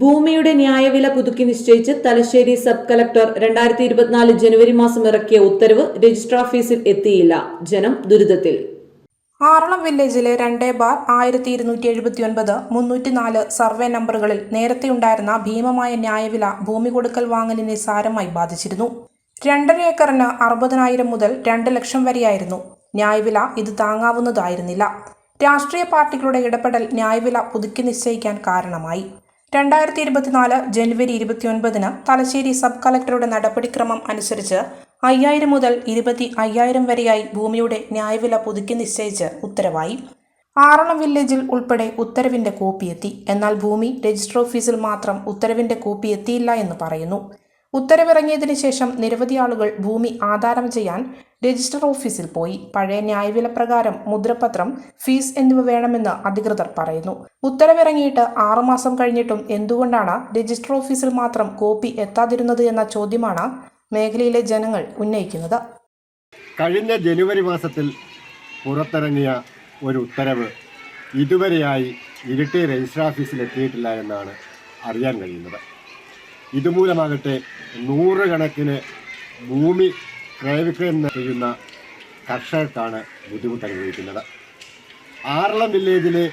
ഭൂമിയുടെ ന്യായവില പുതുക്കി നിശ്ചയിച്ച് തലശ്ശേരി സബ് കലക്ടർ രണ്ടായിരത്തി ഇരുപത്തിനാല് ജനുവരി മാസം ഇറക്കിയ ഉത്തരവ് രജിസ്ട്രാർ ഓഫീസിൽ എത്തിയില്ല. ജനം ദുരിതത്തിൽ. ആറളം വില്ലേജിലെ രണ്ട് ബാർ ആയിരത്തി ഇരുന്നൂറ്റി എഴുപത്തി ഒൻപത് മുന്നൂറ്റി നാല് സർവേ നമ്പറുകളിൽ നേരത്തെ ഉണ്ടായിരുന്ന ഭീമമായ ന്യായവില ഭൂമി കൊടുക്കൽ വാങ്ങലിനെ സാരമായി ബാധിച്ചിരുന്നു. രണ്ടര ഏക്കറിന് അറുപതിനായിരം മുതൽ രണ്ട് ലക്ഷം വരെയായിരുന്നു. ന്യായവില ഇത് താങ്ങാവുന്നതായിരുന്നില്ല. രാഷ്ട്രീയ പാർട്ടികളുടെ ഇടപെടൽ ന്യായവില പുതുക്കി നിശ്ചയിക്കാൻ കാരണമായി. രണ്ടായിരത്തി ഇരുപത്തിനാല് ജനുവരി ഇരുപത്തിയൊൻപതിന് തലശ്ശേരി സബ് കളക്ടറുടെ നടപടിക്രമം അനുസരിച്ച് അയ്യായിരം മുതൽ ഇരുപത്തി അയ്യായിരം വരെയായി ഭൂമിയുടെ ന്യായവില പുതുക്കി നിശ്ചയിച്ച് ഉത്തരവായി. ആറളം വില്ലേജിൽ ഉൾപ്പെടെ ഉത്തരവിന്റെ കോപ്പിയെത്തി എന്നാൽ ഭൂമി രജിസ്റ്റർ ഓഫീസിൽ മാത്രം ഉത്തരവിന്റെ കോപ്പി എത്തിയില്ല എന്ന് പറയുന്നു. ഉത്തരവിറങ്ങിയതിന് ശേഷം നിരവധി ആളുകൾ ഭൂമി ആധാരം ചെയ്യാൻ രജിസ്റ്റർ ഓഫീസിൽ പോയി. പഴയ ന്യായവില പ്രകാരം മുദ്രപത്രം ഫീസ് എന്നിവ വേണമെന്ന് അധികൃതർ പറയുന്നു. ഉത്തരവിറങ്ങിയിട്ട് ആറുമാസം കഴിഞ്ഞിട്ടും എന്തുകൊണ്ടാണ് രജിസ്റ്റർ ഓഫീസിൽ മാത്രം കോപ്പി എത്താതിരുന്നത് എന്ന ചോദ്യമാണ് മേഖലയിലെ ജനങ്ങൾ ഉന്നയിക്കുന്നത്. കഴിഞ്ഞ ജനുവരി മാസത്തിൽ പുറത്തിറങ്ങിയ ഒരു ഉത്തരവ് ഇതുവരെയായി ഇരിട്ടി രജിസ്റ്റർ ഓഫീസിൽ എത്തിയിട്ടില്ല എന്നാണ് അറിയാൻ കഴിയുന്നത്. ഇതുമൂലമാകട്ടെ നൂറുകണക്കിന് ഭൂമി ക്രയവിക്രയം ചെയ്യുന്ന കർഷകർക്കാണ് ബുദ്ധിമുട്ട് അനുഭവിക്കുന്നത്. ആറളം വില്ലേജിലെ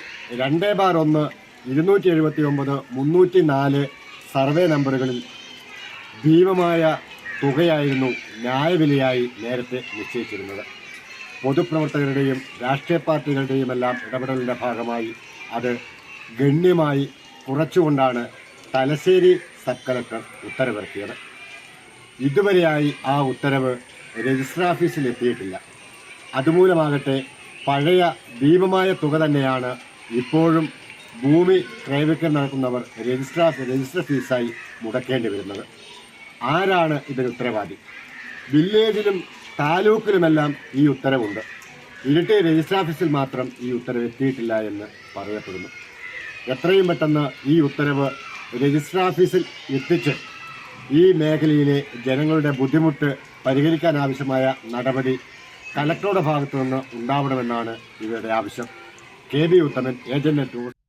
രണ്ട് ബാർ ഒന്ന് ഇരുന്നൂറ്റി എഴുപത്തി ഒമ്പത് മുന്നൂറ്റി നാല് സർവേ നമ്പറുകളിൽ ഭീമമായ തുകയായിരുന്നു ന്യായവിലയായി നേരത്തെ നിശ്ചയിച്ചിരുന്നത്. പൊതുപ്രവർത്തകരുടെയും രാഷ്ട്രീയ പാർട്ടികളുടെയുമെല്ലാം ഇടപെടലിന്റെ ഭാഗമായി അത് ഗണ്യമായി കുറച്ചുകൊണ്ടാണ് തലശ്ശേരി സബ് കളക്ടർ ഉത്തരവിറക്കിയത് ഇതുവരെയായി ആ ഉത്തരവ് രജിസ്റ്റർ ഓഫീസിൽ എത്തിയിട്ടില്ല. അതുമൂലമാകട്ടെ പഴയ ഭീമമായ തുക തന്നെയാണ് ഇപ്പോഴും ഭൂമി ക്രയവിക്രം നടത്തുന്നവർ രജിസ്റ്റർ രജിസ്റ്റർ ഫീസായി മുടക്കേണ്ടി വരുന്നത്. ആരാണ് ഇതിന് ഉത്തരവാദി? വില്ലേജിലും താലൂക്കിലുമെല്ലാം ഈ ഉത്തരവുണ്ട്. ഇരട്ടി രജിസ്റ്റർ ഓഫീസിൽ മാത്രം ഈ ഉത്തരവ് എത്തിയിട്ടില്ല എന്ന് പറയപ്പെടുന്നു. എത്രയും പെട്ടെന്ന് ഈ ഉത്തരവ് രജിസ്റ്റർ ഓഫീസിൽ എത്തിച്ച് ഈ മേഖലയിലെ ജനങ്ങളുടെ ബുദ്ധിമുട്ട് പരിഹരിക്കാൻ ആവശ്യമായ നടപടി കലക്ടറുടെ ഭാഗത്തു നിന്ന് ഉണ്ടാവണമെന്നാണ് ഇവരുടെ ആവശ്യം. K. B Uthaman agent tour